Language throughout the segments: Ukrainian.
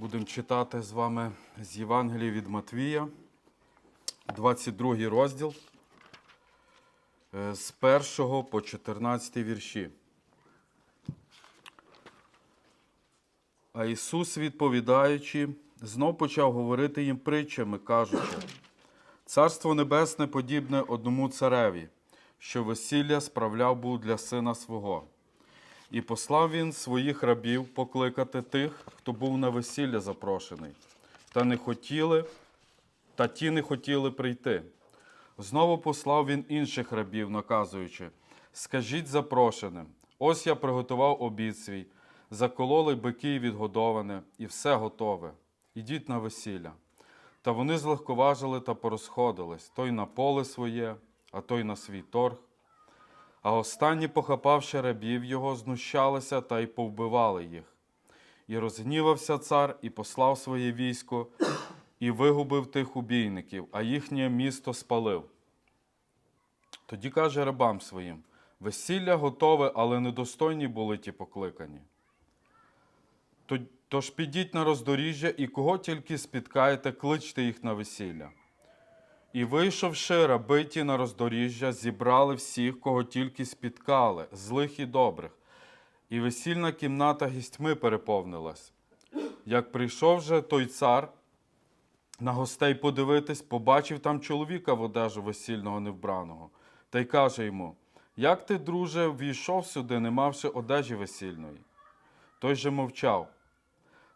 Будемо читати з вами з Євангелія від Матвія, 22 розділ, е, з 1 по 14 вірші. А Ісус, відповідаючи, знов почав говорити їм притчами, кажучи: Царство Небесне подібне одному цареві, що весілля справляв був для сина свого. І послав він своїх рабів покликати тих, хто був на весілля запрошений, та не хотіли, та ті не хотіли прийти. Знову послав він інших рабів, наказуючи: Скажіть запрошеним, ось я приготував обід свій, закололи бики відгодоване, і все готове. Ідіть на весілля. Та вони злегковажили та порозходились, той на поле своє, а той на свій торг. А останні, похапавши рабів його, знущалися та й повбивали їх. І розгнівався цар, і послав своє військо, і вигубив тих убійників, а їхнє місто спалив. Тоді каже рабам своїм: весілля готове, але недостойні були ті покликані. Тож підіть на роздоріжжя, і кого тільки спіткаєте, кличте їх на весілля. І вийшовши, раби ті на роздоріжжя, зібрали всіх, кого тільки спіткали, злих і добрих, і весільна кімната гістьми переповнилась. Як прийшов же той цар на гостей подивитись, побачив там чоловіка в одежу весільного невбраного, та й каже йому: Як ти, друже, війшов сюди, не мавши одежі весільної? Той же мовчав.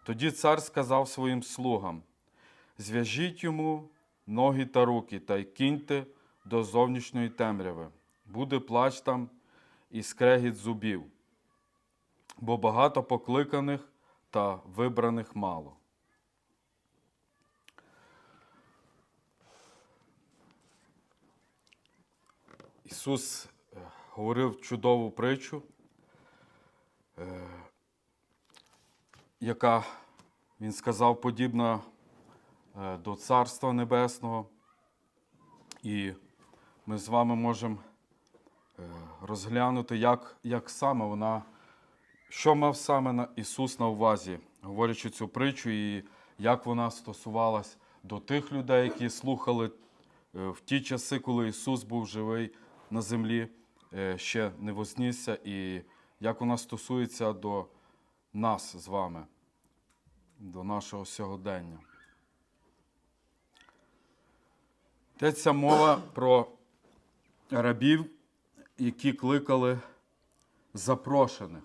Тоді цар сказав своїм слугам: Зв'яжіть йому ноги та руки та й кіньте до зовнішньої темряви. Буде плач там і скрегіт зубів, бо багато покликаних та вибраних мало. Ісус е, говорив чудову притчу, е, яка, Він сказав, подібна до Царства Небесного. І ми з вами можемо е, розглянути, як, як саме вона, що мав саме Ісус на увазі, говорячи цю притчу, і як вона стосувалась до тих людей, які слухали е, в ті часи, коли Ісус був живий на землі, е, ще не вознісся, і як вона стосується до нас з вами, до нашого сьогодення. Йдеться мова про рабів, які кликали запрошених.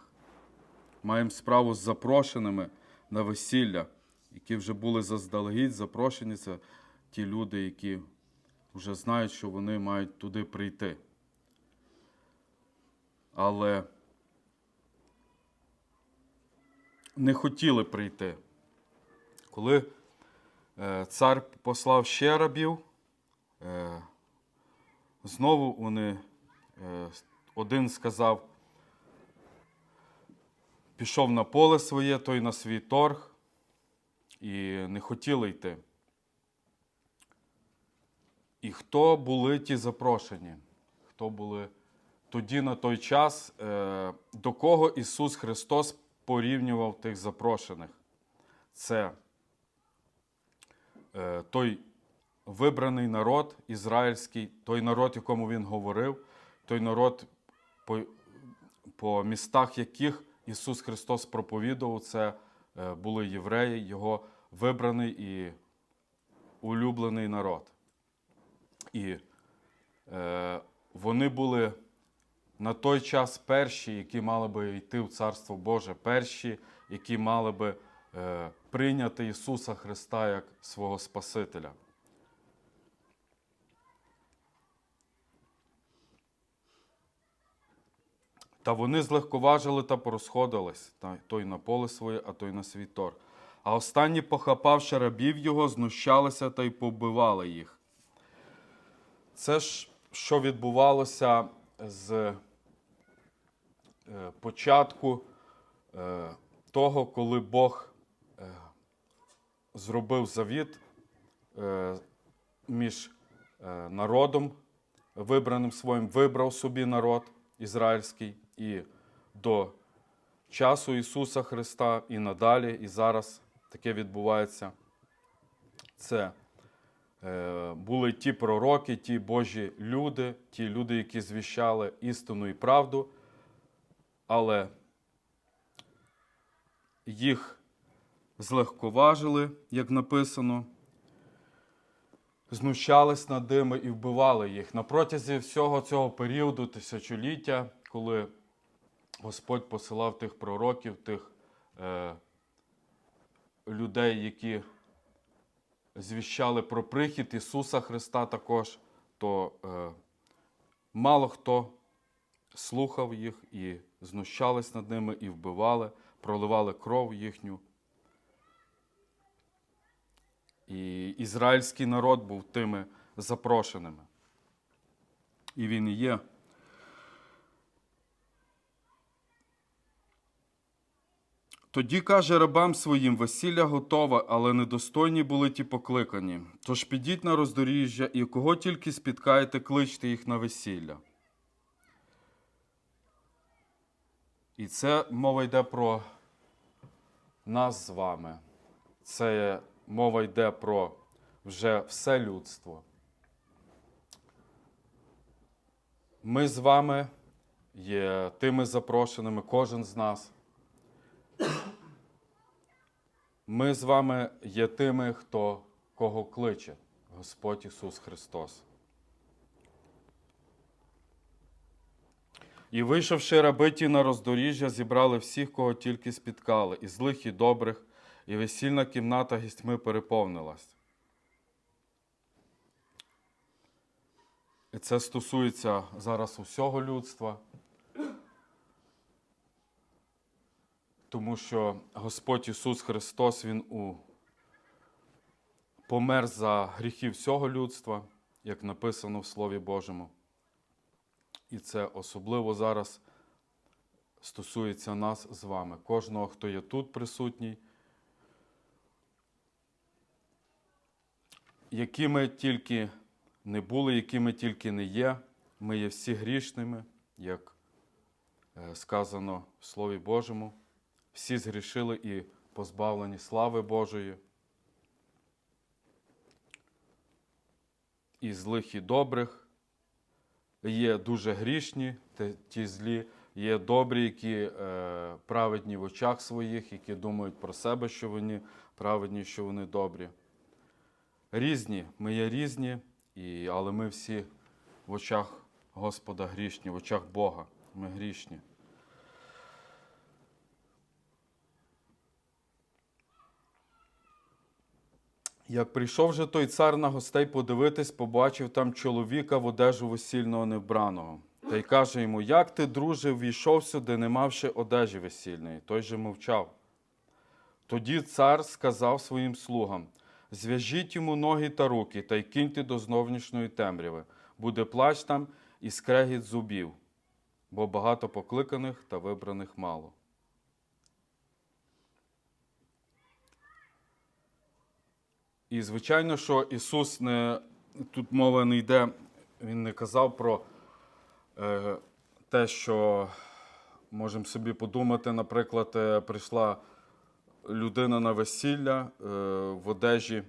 Маємо справу з запрошеними на весілля, які вже були заздалегідь запрошені. Це ті люди, які вже знають, що вони мають туди прийти. Але не хотіли прийти. Коли е, цар послав ще рабів, Знову вони, е, один сказав, пішов на поле своє, той на свій торг, і не хотіли йти. І хто були ті запрошені? Хто були тоді на той час, е, до кого Ісус Христос порівнював тих запрошених? Це е, той вибраний народ ізраїльський, той народ, якому він говорив, той народ, по, по містах яких Ісус Христос проповідував, це е, були євреї, його вибраний і улюблений народ. І е, вони були на той час перші, які мали би йти в Царство Боже, перші, які мали би е, прийняти Ісуса Христа як свого Спасителя. Та вони злегковажили та порозходились, та той на поле своє, а той на свій торг. А останні, похапавши рабів його, знущалися та й побивали їх. Це ж, що відбувалося з е, початку е, того, коли Бог е, зробив завіт між народом, вибраним своїм, вибрав собі народ ізраїльський і до часу Ісуса Христа, і надалі, і зараз таке відбувається. Це е, були ті пророки, ті Божі люди, ті люди, які звіщали істину і правду, але їх злегковажили, як написано, знущались над ними і вбивали їх. На протязі всього цього періоду, тисячоліття, коли Господь посилав тих пророків, тих е, людей, які звіщали про прихід Ісуса Христа також, то е, мало хто слухав їх і знущались над ними, і вбивали, проливали кров їхню. І ізраїльський народ був тими запрошеними. І він і є. Тоді каже рабам своїм: весілля готове, але недостойні були ті покликані. Тож підіть на роздоріжжя і кого тільки спіткаєте, кличте їх на весілля. І це мова йде про нас з вами. Це мова йде про вже все людство. Ми з вами є тими запрошеними, кожен з нас. Ми з вами є тими, хто кого кличе Господь Ісус Христос. І вийшовши рабиті на роздоріжжя, зібрали всіх, кого тільки спіткали, і злих, і добрих, і весільна кімната гістьми переповнилась. І це стосується зараз усього людства. Тому що Господь Ісус Христос, Він у... помер за гріхи всього людства, як написано в Слові Божому. І це особливо зараз стосується нас з вами, кожного, хто є тут присутній, якими тільки не були, якими тільки не є, ми є всі грішними, як е, сказано в Слові Божому. Всі згрішили і позбавлені слави Божої. І злих, і добрих. Є дуже грішні, ті злі, є добрі, які е, праведні в очах своїх, які думають про себе, що вони праведні, що вони добрі. Різні, ми є різні, і, але ми всі в очах Господа грішні, в очах Бога ми грішні. Як прийшов же той цар на гостей подивитись, побачив там чоловіка в одежу весільного невбраного. Та й каже йому: Як ти, друже, ввійшов сюди, не мавши одежі весільної? Той же мовчав. Тоді цар сказав своїм слугам: Зв'яжіть йому ноги та руки, та й киньте до зовнішньої темряви. Буде плач там і скрегіт зубів, бо багато покликаних та вибраних мало. І звичайно, що Ісус не тут мова не йде, Він не казав про е, те, що можемо собі подумати, наприклад, е, прийшла людина на весілля е, в одежі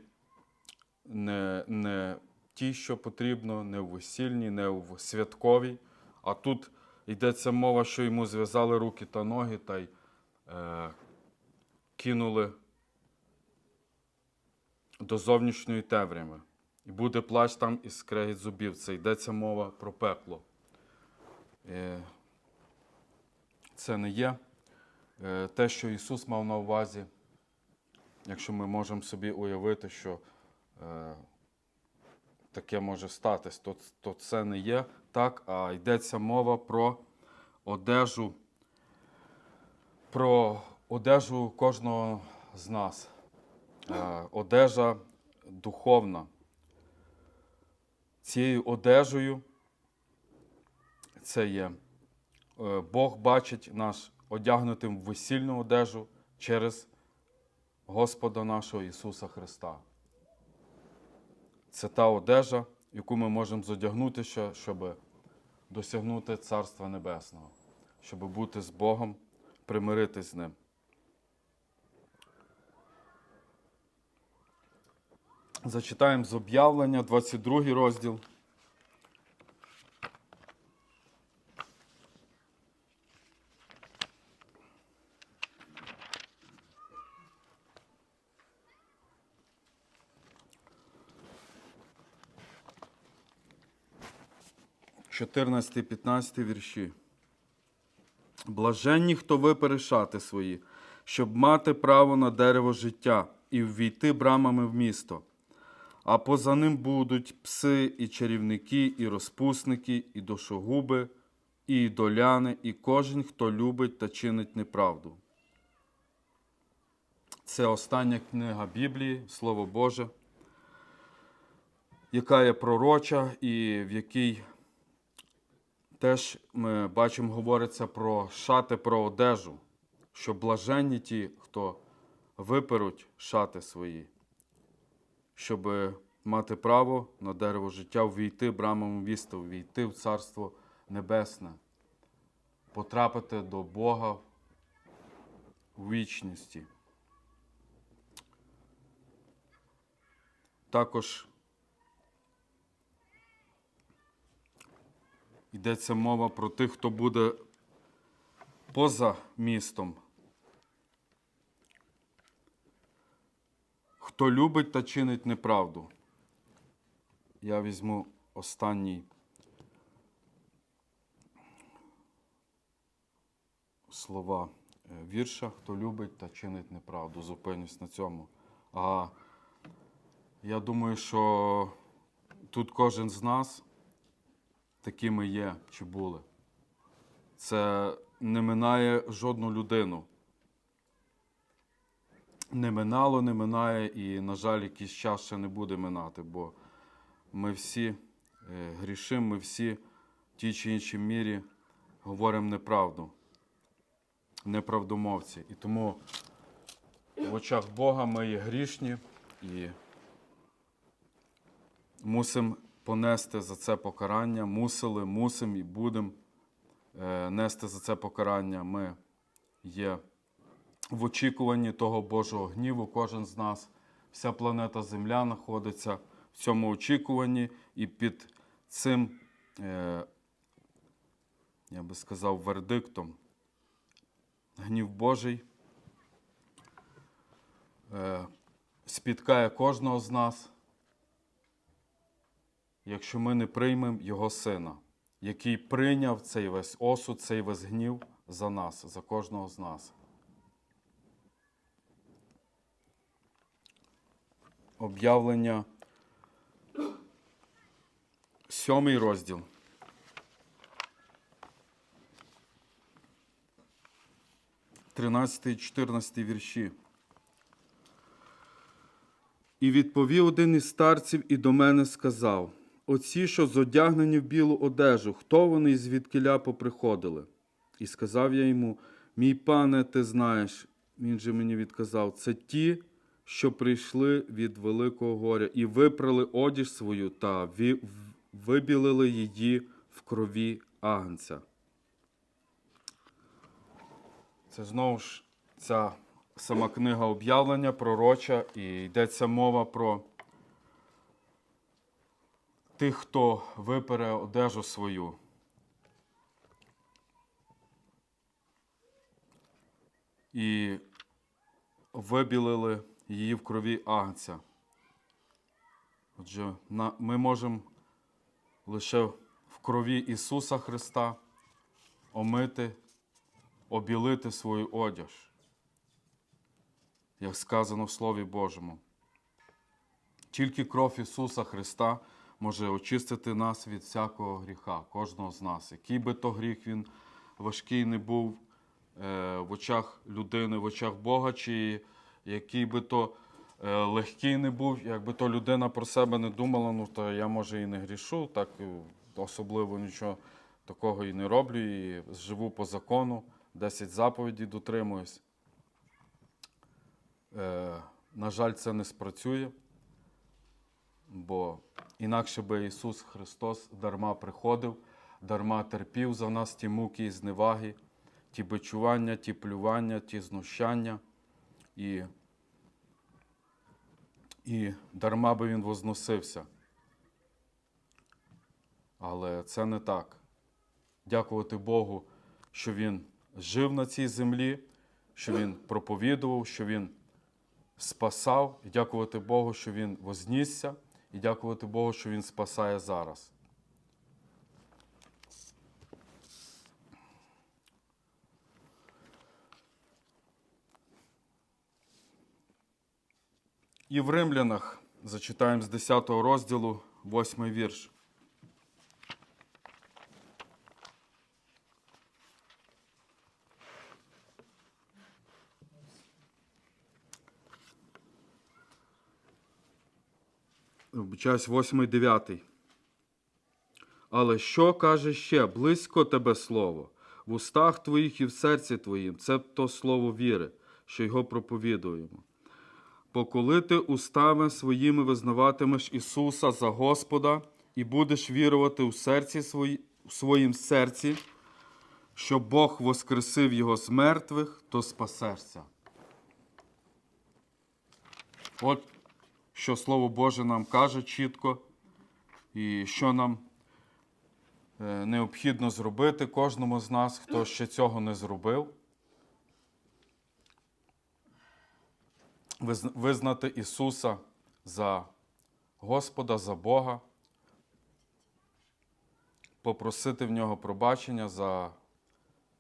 не, не ті, що потрібно, не в весільній, не в святковій. А тут йдеться мова, що йому зв'язали руки та ноги та й е, кинули до зовнішньої темряви. І буде плач там і скрегіт зубів. Це йдеться мова про пекло. Е, Це не є е, те, що Ісус мав на увазі, якщо ми можемо собі уявити, що е, таке може статись, то, то це не є так, а йдеться мова про одежу, про одежу кожного з нас. Е, одежа духовна. Цією одежею це є. е, Бог бачить нас одягнутим в весільну одежу через Господа нашого Ісуса Христа. Це та одежа, яку ми можемо зодягнути, ще, щоб досягнути Царства Небесного, щоб бути з Богом, примиритись з Ним. Зачитаємо з об'явлення, 22 розділ. Чотирнадцятий, 15 вірші. Блаженні, хто випере шати свої, щоб мати право на дерево життя і ввійти брамами в місто. А поза ним будуть пси, і чарівники, і розпусники, і дошогуби, і доляни, і кожен, хто любить та чинить неправду. Це остання книга Біблії, Слово Боже, яка є пророча і в якій теж ми бачимо, говориться про шати, про одежу, що блаженні ті, хто виперуть шати свої, щоб мати право на дерево життя, ввійти брамами міста, ввійти в Царство Небесне, потрапити до Бога в вічності. Також йдеться мова про тих, хто буде поза містом. Хто любить та чинить неправду. Я візьму останній слова е, вірша, хто любить та чинить неправду. Зупинюсь на цьому. А я думаю, що тут кожен з нас такими є чи були. Це не минає жодну людину. Не минало, не минає і, на жаль, якийсь час ще не буде минати, бо ми всі е, грішимо, ми всі в тій чи іншій мірі говоримо неправду, неправдомовці. І тому в очах Бога ми є грішні і мусимо понести за це покарання, мусили, мусимо і будемо е, нести за це покарання. Ми є в очікуванні того Божого гніву, кожен з нас. Вся планета Земля знаходиться в цьому очікуванні, і під цим, е, я би сказав, вердиктом гнів Божий е, спіткає кожного з нас якщо ми не приймемо Його Сина, який прийняв цей весь осуд, цей весь гнів за нас, за кожного з нас. Об'явлення сьомий розділ. Тринадцятий, чотирнадцятий вірші. І відповів один із старців і до мене сказав: Оці, що зодягнені в білу одежу, хто вони і звідкиля поприходили? І сказав я йому: Мій пане, ти знаєш. Він же мені відказав: це ті, що прийшли від великого горя, і випрали одіж свою та вибілили її в крові агнця. Це знову ж ця сама книга об'явлення пророча, і йдеться мова про тих, хто випере одежу свою. І вибілили її в крові агнця. Отже, ми можемо лише в крові Ісуса Христа омити, обілити свою одяж, як сказано в Слові Божому. Тільки кров Ісуса Христа може очистити нас від всякого гріха, кожного з нас. Який би то гріх він важкий не був е, в очах людини, в очах Бога, чи який би то е, легкий не був, якби то людина про себе не думала, ну то я може і не грішу, так е, особливо нічого такого і не роблю, і живу по закону, 10 заповідей дотримуюсь. Е, на жаль, це не спрацює, бо інакше би Ісус Христос дарма приходив, дарма терпів за нас ті муки і зневаги, ті бичування, ті плювання, ті знущання. І, і дарма би він возносився. Але це не так. Дякувати Богу, що він жив на цій землі, що він проповідував, що він спасав, і дякувати Богу, що він вознісся, і дякувати Богу, що він спасає зараз. І в Римлянах зачитаємо з 10 розділу 8 вірш. Вибачаюсь, 8 9. Але що каже ще? Близько тебе слово, в устах твоїх і в серці твоїм. Це то слово віри, що його проповідуємо. Бо коли ти устами своїми визнаватимеш Ісуса за Господа і будеш вірувати у серці свої, у своїм серці, що Бог воскресив Його з мертвих, то спасешся. От що Слово Боже нам каже чітко, і що нам е, необхідно зробити кожному з нас, хто ще цього не зробив. Визнати Ісуса за Господа, за Бога, попросити в Нього пробачення за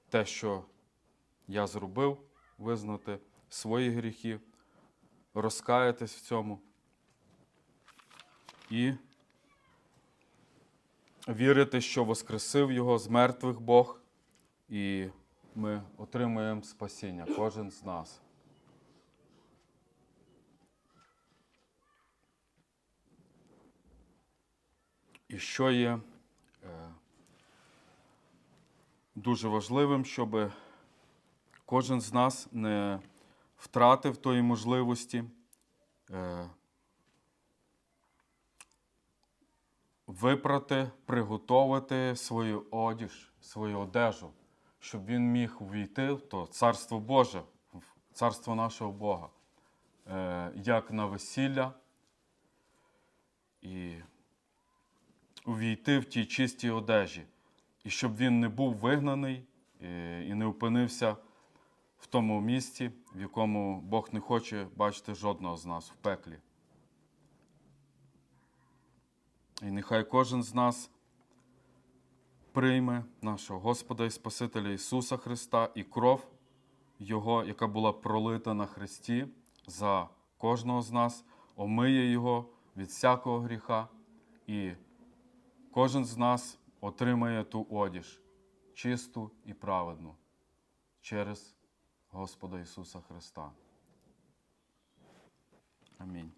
те, що я зробив, визнати свої гріхи, розкаятись в цьому і вірити, що Воскресив Його з мертвих Бог, і ми отримуємо спасіння, кожен з нас. І що є е, дуже важливим, щоб кожен з нас не втратив тої можливості е, випрати, приготувати свою одіж, свою одежу, щоб він міг увійти в то Царство Боже, в Царство нашого Бога, е, як на весілля. І увійти в тій чистій одежі, і щоб він не був вигнаний е, і не опинився в тому місці, в якому Бог не хоче бачити жодного з нас в пеклі. І нехай кожен з нас прийме нашого Господа і Спасителя Ісуса Христа і кров Його, яка була пролита на Христі за кожного з нас, омиє Його від всякого гріха, і кожен з нас отримає ту одіж, чисту і праведну через Господа Ісуса Христа. Амінь.